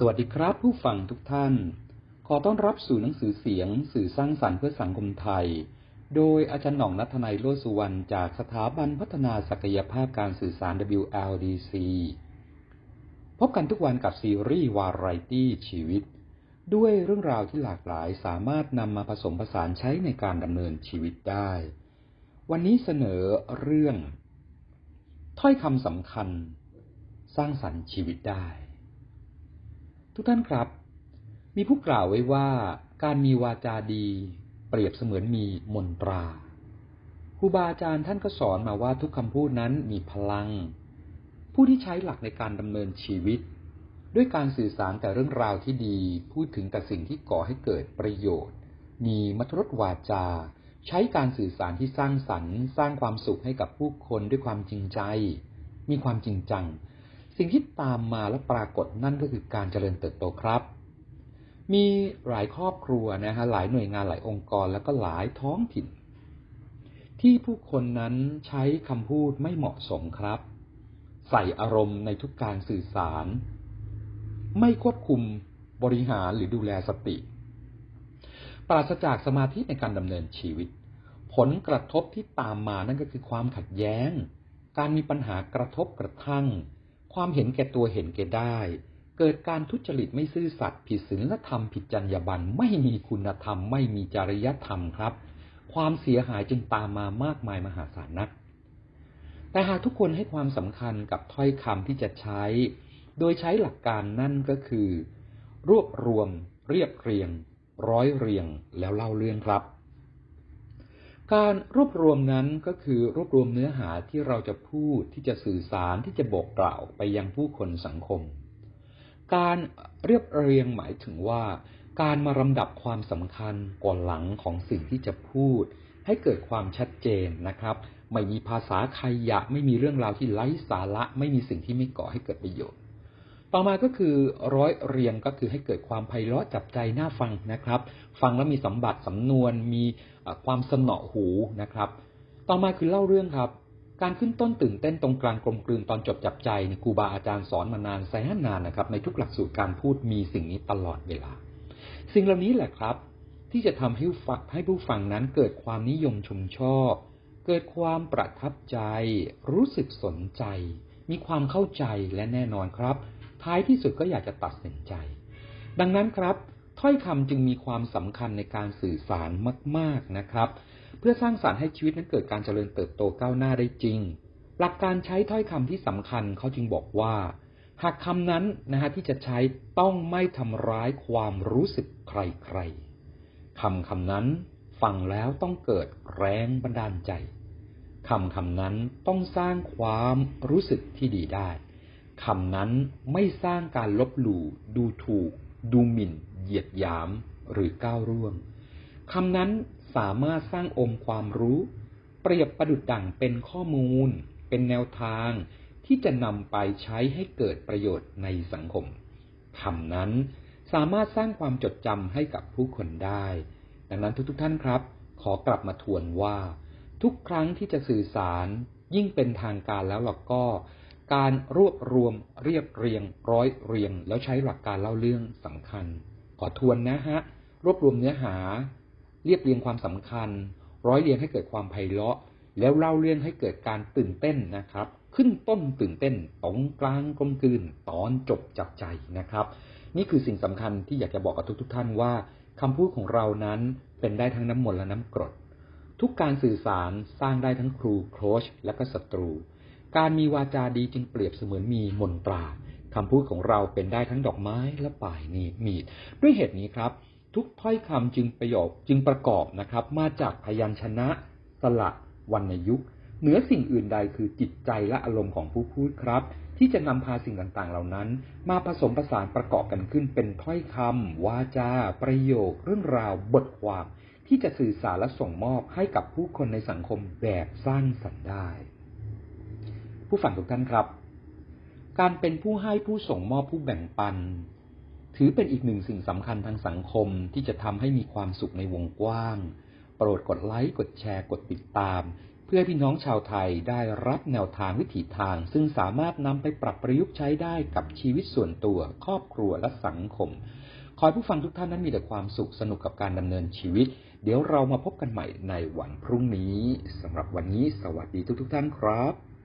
สวัสดีครับผู้ฟังทุกท่าน ขอต้อนรับสู่หนังสือเสียง สื่อสร้างสรรค์เพื่อสังคมไทย โดยอาจารย์หน่องนัทนายโลสุวรรณจากสถาบันพัฒนาศักยภาพการสื่อสาร WLDC พบกันทุกวันกับซีรีส์วาไรตี้ชีวิต ด้วยเรื่องราวที่หลากหลายสามารถนำมาผสมผสานใช้ในการดำเนินชีวิตได้ วันนี้เสนอเรื่อง ถ้อยคำสำคัญ สร้างสรรค์ชีวิตได้ ทุกท่านครับ มีผู้กล่าวไว้ว่าการมีวาจาดีเปรียบเสมือนมีมนตราครูบาอาจารย์ท่านก็สอนมาว่าทุกคำพูดนั้นมีพลัง ผู้ที่ใช้หลักในการดำเนินชีวิต ด้วยการสื่อสารแต่เรื่องราวที่ดี พูดถึงแต่สิ่งที่ก่อให้เกิดประโยชน์ มีมัทรสวาจา ใช้การสื่อสารที่สร้างสรรค์ สร้างความสุขให้กับผู้คนด้วยความจริงใจ มีความจริงจัง สิ่งที่ตามมาและปรากฏนั่นก็คือการเจริญเติบโตครับ มีหลายครอบครัวนะฮะหลายหน่วยงานหลายองค์กรแล้วก็หลายท้องถิ่น ที่ผู้คนนั้นใช้คำพูดไม่เหมาะสมครับ ใส่อารมณ์ในทุกการสื่อสาร ไม่ควบคุมบริหารหรือดูแลสติ ปราศจากสมาธิในการดำเนินชีวิต ผลกระทบที่ตามมานั่นก็คือความขัดแย้ง การมีปัญหากระทบกระทั่ง ความเห็นแก่ตัวเห็นแก่ได้ เกิดการทุจริตไม่ซื่อสัตย์ผิดศีลธรรมผิดจรรยาบรรณไม่มีคุณธรรม ไม่มีจริยธรรมครับ ความเสียหายจึงตามมามากมายมหาศาลนัก แต่หากทุกคนให้ความสำคัญกับถ้อยคำที่จะใช้ โดยใช้หลักการนั่นก็คือ รวบรวม เรียบเรียง ร้อยเรียงแล้วเล่าเรื่องครับ การรวบรวมนั้นก็คือรวบรวมเนื้อหาที่เราจะพูดที่จะสื่อสารที่จะบอกกล่าวไปยังผู้คนสังคม การเรียบเรียงหมายถึงว่า การมาลำดับความสำคัญก่อนหลังของสิ่งที่จะพูด ให้เกิดความชัดเจนนะครับ ไม่มีภาษาขยะ ไม่มีเรื่องราวที่ไร้สาระ ไม่มีสิ่งที่ไม่ก่อให้เกิดประโยชน์ ต่อมาก็คือร้อยเรียงก็คือให้เกิดความไพเราะจับใจน่าฟังนะครับ ฟังแล้วมีสัมบัติสำนวนมีความสนอหูนะครับ ต่อมาคือเล่าเรื่องครับ การขึ้นต้นตื่นเต้นตรงกลางกลมกลืนตอนจบจับใจครูบาอาจารย์สอนมานานแสนนานนะครับ ในทุกหลักสูตรการพูดมีสิ่งนี้ตลอดเวลา สิ่งเหล่านี้แหละครับ ที่จะทำให้ฟังให้ผู้ฟังนั้นเกิดความนิยมชมชอบ เกิดความประทับใจ รู้สึกสนใจ มีความเข้าใจและแน่นอนครับ ท้ายที่สุดก็อยากจะตัดสินใจ ดังนั้นครับ ถ้อยคำจึงมีความสำคัญในการสื่อสารมาก ๆนะครับ เพื่อสร้างสารรค์ให้ชีวิตนั้นเกิดการเจริญเติบโตก้าวหน้าได้จริง หลักการใช้ถ้อยคำที่สำคัญเขาจึงบอกว่า หากคำนั้นนะฮะที่จะใช้ต้องไม่ทำร้ายความรู้สึกใครๆคำคำนั้นฟังแล้วต้องเกิดแรงบันดาลใจคำคำนั้นต้องสร้างความรู้สึกที่ดีได้ คำนั้นไม่สร้างการลบหลู่ ดูถูก ดูหมิ่น เหยียดหยาม หรือก้าวร่วงคำนั้นสามารถสร้างองค์ความรู้ เปรียบประดุดดั่งเป็นข้อมูล เป็นแนวทางที่จะนำไปใช้ให้เกิดประโยชน์ในสังคมคำนั้นสามารถสร้างความจดจำให้กับผู้คนได้ ดังนั้นทุกๆทท่านครับ ขอกลับมาทวนว่า ทุกครั้งที่จะสื่อสารยิ่งเป็นทางการแล้วเราก็ การรวบรวมเรียบเรียง ร้อยเรียง แล้วใช้หลักการเล่าเรื่องสำคัญ ขอทวนนะฮะ รวบรวมเนื้อหา เรียบเรียงความสำคัญ ร้อยเรียงให้เกิดความไพเราะ แล้วเล่าเรื่องให้เกิดการตื่นเต้นนะครับ ขึ้นต้นตื่นเต้นตรงกลางกลมกลืน ตอนจบจับใจนะครับ นี่คือสิ่งสำคัญที่อยากจะบอกกับทุกๆทท่านว่าคำพูดของเรานั้นเป็นได้ทั้งน้ำมนต์และน้ำกรด ทุกการสื่อสารสร้างได้ทั้งครูโค้ชและก็ศัตรู การมีวาจาดีจึงเปรียบเสมือนมีมนตราคำพูดของเราเป็นได้ทั้งดอกไม้และป่ายนีมีด ด้วยเหตุนี้ครับ ทุกถ้อยคำจึงประโยคจึงประกอบนะครับ มาจากพยัญชนะ สระวรรณยุกต์เหนือสิ่งอื่นใดคือจิตใจและอารมณ์ของผู้พูดครับ ที่จะนำพาสิ่งต่างๆ เหล่านั้น มาผสมผสานประกอบกันขึ้นเป็นถ้อยคำวาจา ประโยค เรื่องราว บทความ ที่จะสื่อสารและส่งมอบให้กับผู้คนในสังคมแบบสร้างสรรค์ได้ ผู้ฟังทุกท่านครับ การเป็นผู้ให้ผู้ส่งมอบผู้แบ่งปัน ถือเป็นอีกหนึ่งสิ่งสำคัญทางสังคมที่จะทำให้มีความสุขในวงกว้าง โปรดกดไลค์ กดแชร์ กดติดตาม เพื่อพี่น้องชาวไทยได้รับแนวทางวิถีทาง ซึ่งสามารถนำไปปรับประยุกต์ใช้ได้กับชีวิตส่วนตัว ครอบครัวและสังคม ขอให้ผู้ฟังทุกท่านนั้นมีแต่ความสุขสนุกกับการดำเนินชีวิตเดี๋ยวเรามาพบกันใหม่ในวันพรุ่งนี้สำหรับวันนี้สวัสดีทุกๆทท่านครับ